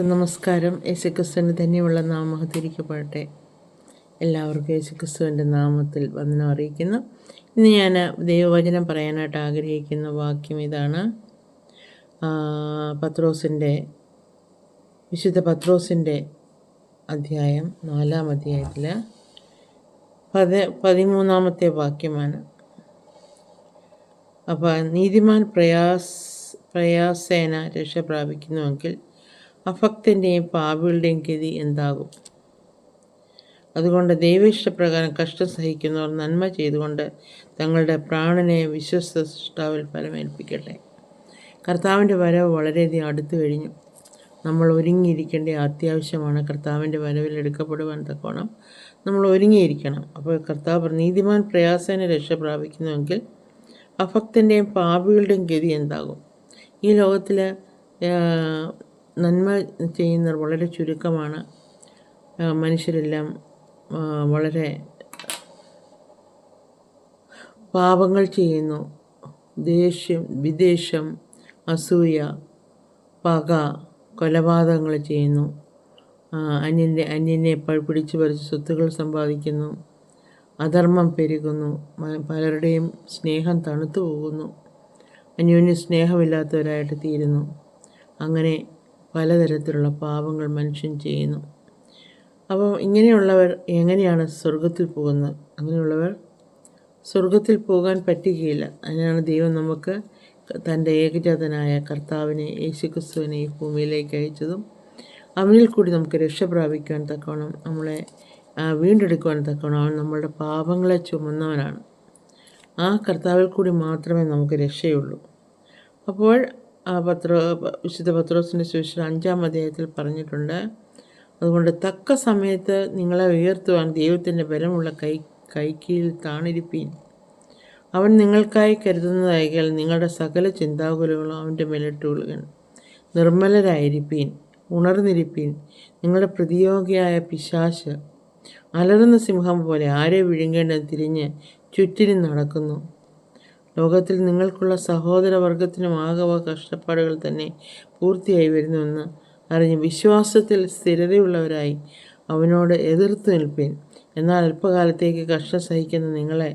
നമസ്കാരം. യേശുക്രിസ്തുവിന് തന്നെയുള്ള നാമം തിരിക്കപ്പെടട്ടെ എല്ലാവർക്കും യേശുക്രിസ്തുവിന്റെ നാമത്തിൽ വന്ദനം അറിയിക്കുന്നു. ഇന്ന് ഞാൻ ദൈവവചനം പറയാനായിട്ട് ആഗ്രഹിക്കുന്ന വാക്യം ഇതാണ്. പത്രോസിന്റെ വിശുദ്ധ പത്രോസിന്റെ അധ്യായം നാലാം അധ്യായത്തിൽ പത് പതിമൂന്നാമത്തെ വാക്യമാണ്. അപ്പോൾ നീതിമാൻ പ്രയാസ് പ്രയാസേന രക്ഷ പ്രാപിക്കുന്നുവെങ്കിൽ അഭക്തന്റെയും പാപികളുടെയും ഗതി എന്താകും? അതുകൊണ്ട് ദൈവേഷ്ടപ്രകാരം കഷ്ടം സഹിക്കുന്നവർ നന്മ ചെയ്തുകൊണ്ട് തങ്ങളുടെ പ്രാണനെ വിശ്വസ്ത സൃഷ്ടാവിൽ ഫലമേൽപ്പിക്കട്ടെ. കർത്താവിന്റെ വരവ് വളരെയധികം അടുത്തു കഴിഞ്ഞു. നമ്മൾ ഒരുങ്ങിയിരിക്കേണ്ട അത്യാവശ്യമാണ് കർത്താവിന്റെ വരവിൽ എടുക്കപ്പെടുവാൻ തക്കോണം നമ്മൾ ഒരുങ്ങിയിരിക്കണം. അപ്പോൾ കർത്താവ് നീതിമാൻ പ്രയാസേന രക്ഷ പ്രാപിക്കുന്നുവെങ്കിൽ അഭക്തന്റെയും പാപികളുടെയും ഗതി എന്താകും? ഈ ലോകത്തിൽ നന്മ ചെയ്യുന്നവർ വളരെ ചുരുക്കമാണ്. മനുഷ്യരെല്ലാം വളരെ പാപങ്ങൾ ചെയ്യുന്നു. ദേഷ്യം വിദേശം അസൂയ പക കൊലപാതകങ്ങൾ ചെയ്യുന്നു. അന്യന്റെ അന്യനെ പിടിച്ചു പറിച്ച് സ്വത്തുക്കൾ സമ്പാദിക്കുന്നു. അധർമ്മം പെരുകുന്നു. പലരുടെയും സ്നേഹം തണുത്തു പോകുന്നു. അന്യോന്യ സ്നേഹമില്ലാത്തവരായിട്ട് തീരുന്നു. അങ്ങനെ പലതരത്തിലുള്ള പാപങ്ങൾ മനുഷ്യൻ ചെയ്യുന്നു. അപ്പോൾ ഇങ്ങനെയുള്ളവർ എങ്ങനെയാണ് സ്വർഗത്തിൽ പോകുന്നത്? അങ്ങനെയുള്ളവർ സ്വർഗത്തിൽ പോകാൻ പറ്റുകയില്ല. അതിനാണ് ദൈവം നമുക്ക് തന്റെ ഏകജാതനായ കർത്താവിനെ യേശുക്രിസ്തുവിനെ ഭൂമിയിലേക്ക് അയച്ചതും അവനിൽ കൂടി നമുക്ക് രക്ഷ പ്രാപിക്കുവാൻ തക്കവണ്ണം നമ്മളെ വീണ്ടെടുക്കുവാൻ തക്കവണ്ണം അവൻ നമ്മളുടെ പാപങ്ങളെ ചുമന്നവനാണ്. ആ കർത്താവിൽ കൂടി മാത്രമേ നമുക്ക് രക്ഷയുള്ളൂ. അപ്പോൾ പത്ര വിശുദ്ധ പത്രോസിന്റെ സുവിശേഷം അഞ്ചാം അധ്യായത്തിൽ പറഞ്ഞിട്ടുണ്ട്. അതുകൊണ്ട് തക്ക സമയത്ത് നിങ്ങളെ ഉയർത്തുവാൻ ദൈവത്തിന്റെ ബലമുള്ള കൈ കൈക്കീഴിൽ താണിരിപ്പീൻ. അവൻ നിങ്ങൾക്കായി കരുതുന്നതായാൽ നിങ്ങളുടെ സകല ചിന്താകുലകളും അവന്റെ മേലിട്ടുകൊള്ളുകൻ നിർമ്മലരായിരിപ്പീൻ ഉണർന്നിരിപ്പീൻ. നിങ്ങളുടെ പ്രതിയോഗിയായ പിശാശ് അലറുന്ന സിംഹം പോലെ ആരെ വിഴുങ്ങേണ്ടെന്ന് തിരിഞ്ഞ് ചുറ്റിനും നടക്കുന്നു. ലോകത്തിൽ നിങ്ങൾക്കുള്ള സഹോദരവർഗത്തിനും ആകവ കഷ്ടപ്പാടുകൾ തന്നെ പൂർത്തിയായി വരുന്നുവെന്ന് അറിഞ്ഞ് വിശ്വാസത്തിൽ സ്ഥിരതയുള്ളവരായി അവനോട് എതിർത്തു നിൽപ്പിൻ. എന്നാൽ അല്പകാലത്തേക്ക് കഷ്ടം സഹിക്കുന്ന നിങ്ങളെ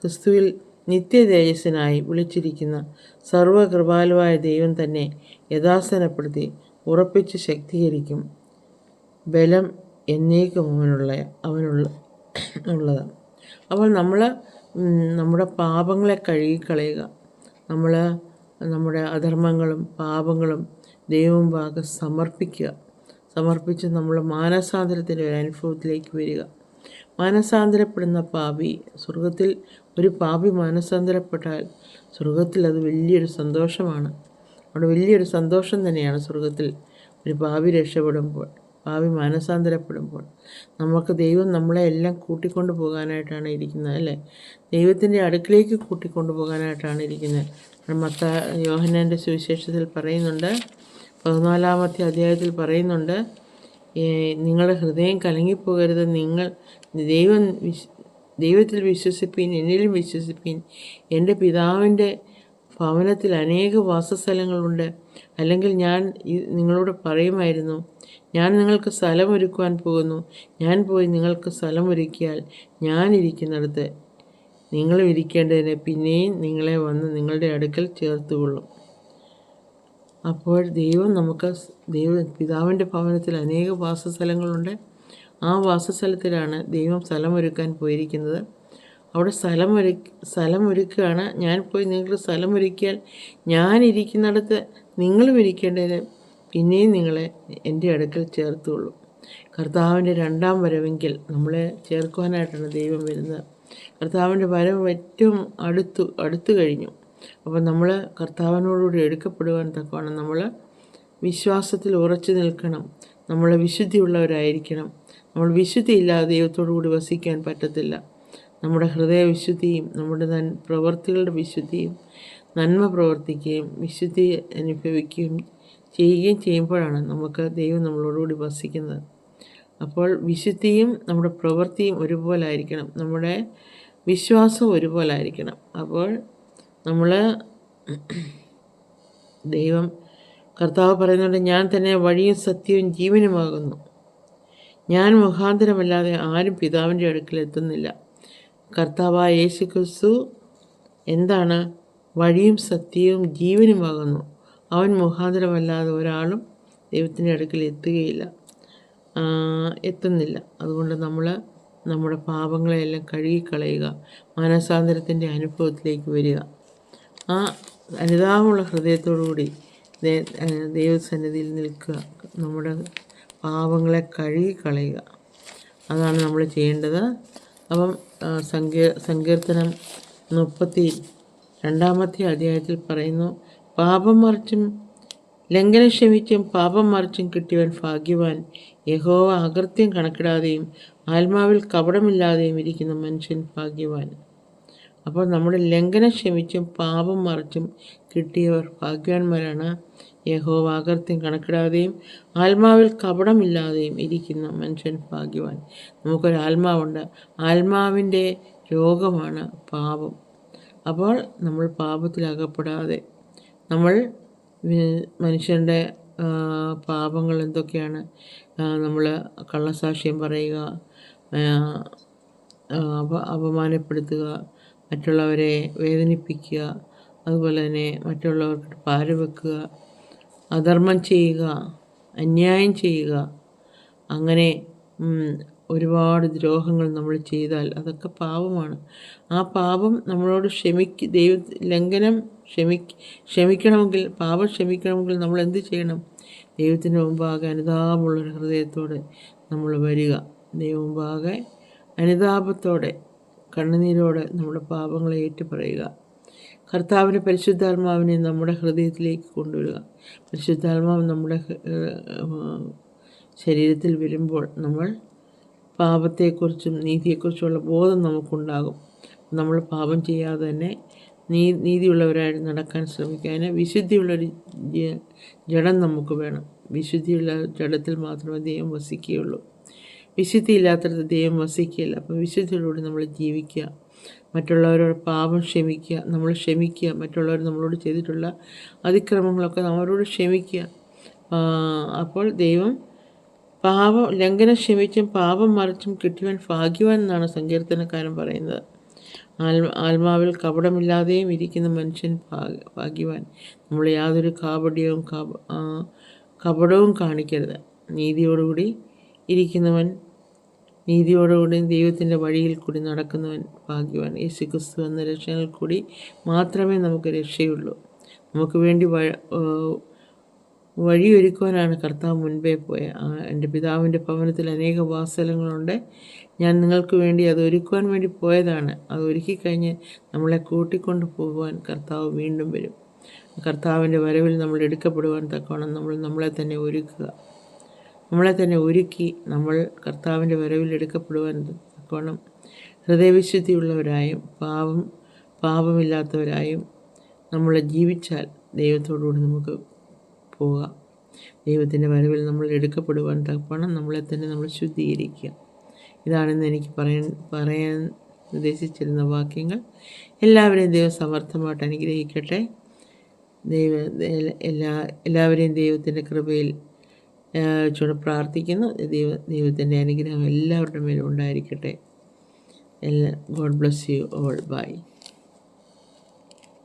ക്രിസ്തുവിൽ നിത്യ തേജസ്സിനായി വിളിച്ചിരിക്കുന്ന സർവകൃപാലുവായ ദൈവം തന്നെ യഥാസനപ്പെടുത്തി ഉറപ്പിച്ച് ശക്തീകരിക്കും. ബലം എന്നേക്കും അവനുള്ള അവനുള്ള ഉള്ളതാണ് അപ്പോൾ നമ്മൾ നമ്മുടെ പാപങ്ങളെ കഴുകിക്കളയുക. നമ്മൾ നമ്മുടെ അധർമ്മങ്ങളും പാപങ്ങളും ദൈവം ഭാഗം സമർപ്പിക്കുക. സമർപ്പിച്ച് നമ്മൾ മാനസാന്തരത്തിന്റെ ഒരു അനുഭവത്തിലേക്ക് വരിക. മാനസാന്തരപ്പെടുന്ന പാപി സ്വർഗത്തിൽ ഒരു പാപി മാനസാന്തരപ്പെട്ടാൽ സ്വർഗത്തിൽ അത് വലിയൊരു സന്തോഷമാണ്. അവിടെ വലിയൊരു സന്തോഷം തന്നെയാണ് സ്വർഗത്തിൽ ഒരു പാപി രക്ഷപ്പെടുമ്പോൾ. പാപി മാനസാന്തരപ്പെടുമ്പോൾ നമുക്ക് ദൈവം നമ്മളെ എല്ലാം കൂട്ടിക്കൊണ്ടു പോകാനായിട്ടാണ് ഇരിക്കുന്നത് അല്ലേ? ദൈവത്തിന്റെ അടുക്കിലേക്ക് കൂട്ടിക്കൊണ്ടു പോകാനായിട്ടാണ് ഇരിക്കുന്നത്. മത്ത യോഹന്നാന്റെ സുവിശേഷത്തിൽ പറയുന്നുണ്ട് പതിനാലാമത്തെ അധ്യായത്തിൽ പറയുന്നുണ്ട് നിങ്ങളുടെ ഹൃദയം കലങ്ങിപ്പോകരുത് നിങ്ങൾ ദൈവം ദൈവത്തിൽ വിശ്വസിപ്പീൻ എന്നിലും വിശ്വസിപ്പീൻ. എന്റെ പിതാവിന്റെ ഭവനത്തിൽ അനേക വാസസ്ഥലങ്ങളുണ്ട്. അല്ലെങ്കിൽ ഞാൻ നിങ്ങളോട് പറയുമായിരുന്നു ഞാൻ നിങ്ങൾക്ക് സ്ഥലം ഒരുക്കുവാൻ പോകുന്നു. ഞാൻ പോയി നിങ്ങൾക്ക് സ്ഥലമൊരുക്കിയാൽ ഞാൻ ഇരിക്കുന്നിടത്ത് നിങ്ങളും ഇരിക്കേണ്ടതിന് പിന്നെയും നിങ്ങളെ വന്ന് നിങ്ങളുടെ അടുക്കൽ ചേർത്തുകൊള്ളും. അപ്പോൾ ദൈവം നമുക്ക് ദൈവം ദൈവ പിതാവിന്റെ ഭവനത്തിൽ അനേക വാസസ്ഥലങ്ങളുണ്ട്. ആ വാസസ്ഥലത്തിലാണ് ദൈവം സ്ഥലമൊരുക്കാൻ പോയിരിക്കുന്നത്. അവിടെ സ്ഥലമൊരു സ്ഥലമൊരുക്കുകയാണ് ഞാൻ പോയി നിങ്ങൾക്ക് സ്ഥലമൊരുക്കിയാൽ ഞാൻ ഇരിക്കുന്നിടത്ത് നിങ്ങളും ഇരിക്കേണ്ടതിന് പിന്നെയും നിങ്ങളെ എന്റെ അടുക്കൽ ചേർത്തുള്ളൂ. കർത്താവിന്റെ രണ്ടാം വരവെങ്കിൽ നമ്മളെ ചേർക്കുവാനായിട്ടാണ് ദൈവം വരുന്നത്. കർത്താവിന്റെ വരവ് ഏറ്റവും അടുത്തു അടുത്തു കഴിഞ്ഞു. അപ്പോൾ നമ്മൾ കർത്താവിനോടുകൂടി എടുക്കപ്പെടുവാൻ തക്കവണ്ണം നമ്മൾ വിശ്വാസത്തിൽ ഉറച്ചു നിൽക്കണം. നമ്മൾ വിശുദ്ധിയുള്ളവരായിരിക്കണം. നമ്മൾ വിശുദ്ധിയില്ലാതെ ദൈവത്തോടു കൂടി വസിക്കാൻ പറ്റത്തില്ല. നമ്മുടെ ഹൃദയ വിശുദ്ധിയും നമ്മുടെ നൻ പ്രവൃത്തികളുടെ വിശുദ്ധിയും നന്മ പ്രവർത്തിക്കുകയും വിശുദ്ധി അനുഭവിക്കുകയും ചെയ്യുകയും ചെയ്യുമ്പോഴാണ് നമുക്ക് ദൈവം നമ്മളോടുകൂടി വസിക്കുന്നത്. അപ്പോൾ വിശുദ്ധിയും നമ്മുടെ പ്രവൃത്തിയും ഒരുപോലെ ആയിരിക്കണം. നമ്മുടെ വിശ്വാസവും ഒരുപോലെ ആയിരിക്കണം. അപ്പോൾ നമ്മൾ ദൈവം കർത്താവ് പറയുന്നുണ്ട് ഞാൻ തന്നെ വഴിയും സത്യവും ജീവനുമാകുന്നു ഞാൻ മുഖാന്തരമല്ലാതെ ആരും പിതാവിന്റെ അടുക്കൽ എത്തുന്നില്ല. കർത്താവായ യേശു ക്രിസ്തു എന്താണ്? വഴിയും സത്യവും ജീവനുമാകുന്നു അവൻ മുഖാന്തരമല്ലാതെ ഒരാളും ദൈവത്തിന്റെ അടുക്കൽ എത്തുകയില്ല. എത്തുന്നില്ല. അതുകൊണ്ട് നമ്മൾ നമ്മുടെ പാപങ്ങളെയെല്ലാം കഴുകിക്കളയുക മാനസാന്തരത്തിന്റെ അനുഭവത്തിലേക്ക് വരിക. ആ അനുതാപമുള്ള ഹൃദയത്തോടുകൂടി ദൈവസന്നിധിയിൽ നിൽക്കുക. നമ്മുടെ പാപങ്ങളെ കഴുകിക്കളയുക. അതാണ് നമ്മൾ ചെയ്യേണ്ടത്. അപ്പം സങ്കീർ സങ്കീ സങ്കീർത്തനം മുപ്പത്തി രണ്ടാമത്തെ അധ്യായത്തിൽ പറയുന്നു പാപം മറിച്ചും ലംഘനം ക്ഷമിച്ചും പാപം മറിച്ചും കിട്ടിയവൻ ഭാഗ്യവാൻ. യഹോവ അകൃത്യം കണക്കിടാതെയും ആത്മാവിൽ കപടമില്ലാതെയും ഇരിക്കുന്ന മനുഷ്യൻ ഭാഗ്യവാൻ. അപ്പോൾ നമ്മുടെ ലംഘനം ക്ഷമിച്ചും പാപം മറിച്ചും കിട്ടിയവർ ഭാഗ്യവാന്മാരാണ്. യഹോവ അകൃത്യം കണക്കിടാതെയും ആത്മാവിൽ കപടമില്ലാതെയും ഇരിക്കുന്ന മനുഷ്യൻ ഭാഗ്യവാൻ. നമുക്കൊരു ആത്മാവുണ്ട്. ആത്മാവിന്റെ രോഗമാണ് പാപം. അപ്പോൾ നമ്മൾ പാപത്തിൽ അകപ്പെടാതെ നമ്മൾ മനുഷ്യന്റെ പാപങ്ങൾ എന്തൊക്കെയാണ് നമ്മൾ കള്ളസാക്ഷ്യം പറയുക അപമാനപ്പെടുത്തുക മറ്റുള്ളവരെ വേദനിപ്പിക്കുക അതുപോലെ തന്നെ മറ്റുള്ളവർക്ക് പാര വെക്കുക അധർമ്മം ചെയ്യുക അന്യായം ചെയ്യുക അങ്ങനെ ഒരുപാട് ദ്രോഹങ്ങൾ നമ്മൾ ചെയ്താൽ അതൊക്കെ പാപമാണ്. ആ പാപം നമ്മളോട് ക്ഷമിക്ക് ദൈവ ലംഘനം ക്ഷമി ക്ഷമിക്കണമെങ്കിൽ പാപം ക്ഷമിക്കണമെങ്കിൽ നമ്മൾ എന്ത് ചെയ്യണം? ദൈവത്തിന്റെ മുമ്പാകെ അനുതാപമുള്ളൊരു ഹൃദയത്തോടെ നമ്മൾ വരിക. ദൈവം മുമ്പാകെ അനുതാപത്തോടെ കണ്ണുനീരോടെ നമ്മുടെ പാപങ്ങളെ ഏറ്റുപറയുക. കർത്താവിന്റെ പരിശുദ്ധാത്മാവിനെ നമ്മുടെ ഹൃദയത്തിലേക്ക് കൊണ്ടുവരിക. പരിശുദ്ധാത്മാവ് നമ്മുടെ ശരീരത്തിൽ വരുമ്പോൾ നമ്മൾ പാപത്തെക്കുറിച്ചും നീതിയെക്കുറിച്ചുമുള്ള ബോധം നമുക്കുണ്ടാകും. നമ്മൾ പാപം ചെയ്യാതെ തന്നെ നീ നീതിയുള്ളവരായി നടക്കാൻ ശ്രമിക്കുക. അതിന് വിശുദ്ധിയുള്ളൊരു ജഡം നമുക്ക് വേണം. വിശുദ്ധിയുള്ള ജഡത്തിൽ മാത്രമേ ദൈവം വസിക്കുകയുള്ളൂ. വിശുദ്ധിയില്ലാത്തടത്ത് ദൈവം വസിക്കുകയില്ല. അപ്പം വിശുദ്ധിയിലൂടെ നമ്മൾ ജീവിക്കുക. മറ്റുള്ളവരോട് പാപം ക്ഷമിക്കുക. നമ്മൾ ക്ഷമിക്കുക. മറ്റുള്ളവർ നമ്മളോട് ചെയ്തിട്ടുള്ള അതിക്രമങ്ങളൊക്കെ നമ്മളോട് ക്ഷമിക്കുക. അപ്പോൾ ദൈവം പാപം ലംഘനം ക്ഷമിച്ചും പാപം മറിച്ചും കിട്ടുവാൻ ഭാഗ്യവാൻ എന്നാണ് സങ്കീർത്തനക്കാരൻ പറയുന്നത്. ആത്മാവിൽ കപടമില്ലാതെയും ഇരിക്കുന്ന മനുഷ്യൻ ഭാഗ്യ ഭാഗ്യവാൻ. നമ്മൾ യാതൊരു കാപട്യവും കപടവും കാണിക്കരുത്. നീതിയോടുകൂടി ഇരിക്കുന്നവൻ നീതിയോടുകൂടി ദൈവത്തിന്റെ വഴിയിൽ കൂടി നടക്കുന്നവൻ ഭാഗ്യവാൻ. യേശു ക്രിസ്തു എന്ന രക്ഷയിൽ കൂടി മാത്രമേ നമുക്ക് രക്ഷയുള്ളൂ. നമുക്ക് വേണ്ടി വഴിയൊരുക്കുവാനാണ് കർത്താവ് മുൻപേ പോയ. എന്റെ പിതാവിന്റെ ഭവനത്തിൽ അനേക വാസലങ്ങളുണ്ട്. ഞാൻ നിങ്ങൾക്ക് വേണ്ടി അത് ഒരുക്കുവാൻ വേണ്ടി പോയതാണ്. അത് ഒരുക്കി കഴിഞ്ഞ് നമ്മളെ കൂട്ടിക്കൊണ്ട് പോകുവാൻ കർത്താവ് വീണ്ടും വരും. കർത്താവിന്റെ വരവിൽ നമ്മൾ എടുക്കപ്പെടുവാൻ തക്കവണ്ണം നമ്മൾ നമ്മളെ തന്നെ ഒരുക്കുക. നമ്മളെ തന്നെ ഒരുക്കി നമ്മൾ കർത്താവിന്റെ വരവിൽ എടുക്കപ്പെടുവാൻ തക്കവണ്ണം ഹൃദയവിശുദ്ധിയുള്ളവരായും പാവം പാപമില്ലാത്തവരായും നമ്മൾ ജീവിച്ചാൽ ദൈവത്തോടുകൂടി നമുക്ക് പോകാം. ദൈവത്തിന്റെ വരവിൽ നമ്മൾ എടുക്കപ്പെടുവാൻ തക്കവണ്ണം നമ്മളെ തന്നെ നമ്മൾ ശുദ്ധീകരിക്കുക. ഇതാണെന്ന് എനിക്ക് പറയാൻ പറയാൻ ഉദ്ദേശിച്ചിരുന്ന വാക്യങ്ങൾ. എല്ലാവരെയും ദൈവം സമർത്ഥമായിട്ട് അനുഗ്രഹിക്കട്ടെ. ദൈവ എല്ലാ എല്ലാവരെയും ദൈവത്തിന്റെ കൃപയിൽ ചൂട് പ്രാർത്ഥിക്കുന്നു. ദൈവ ദൈവത്തിന്റെ അനുഗ്രഹം എല്ലാവരുടെ മേലും ഉണ്ടായിരിക്കട്ടെ. എല്ലാ God bless you all bye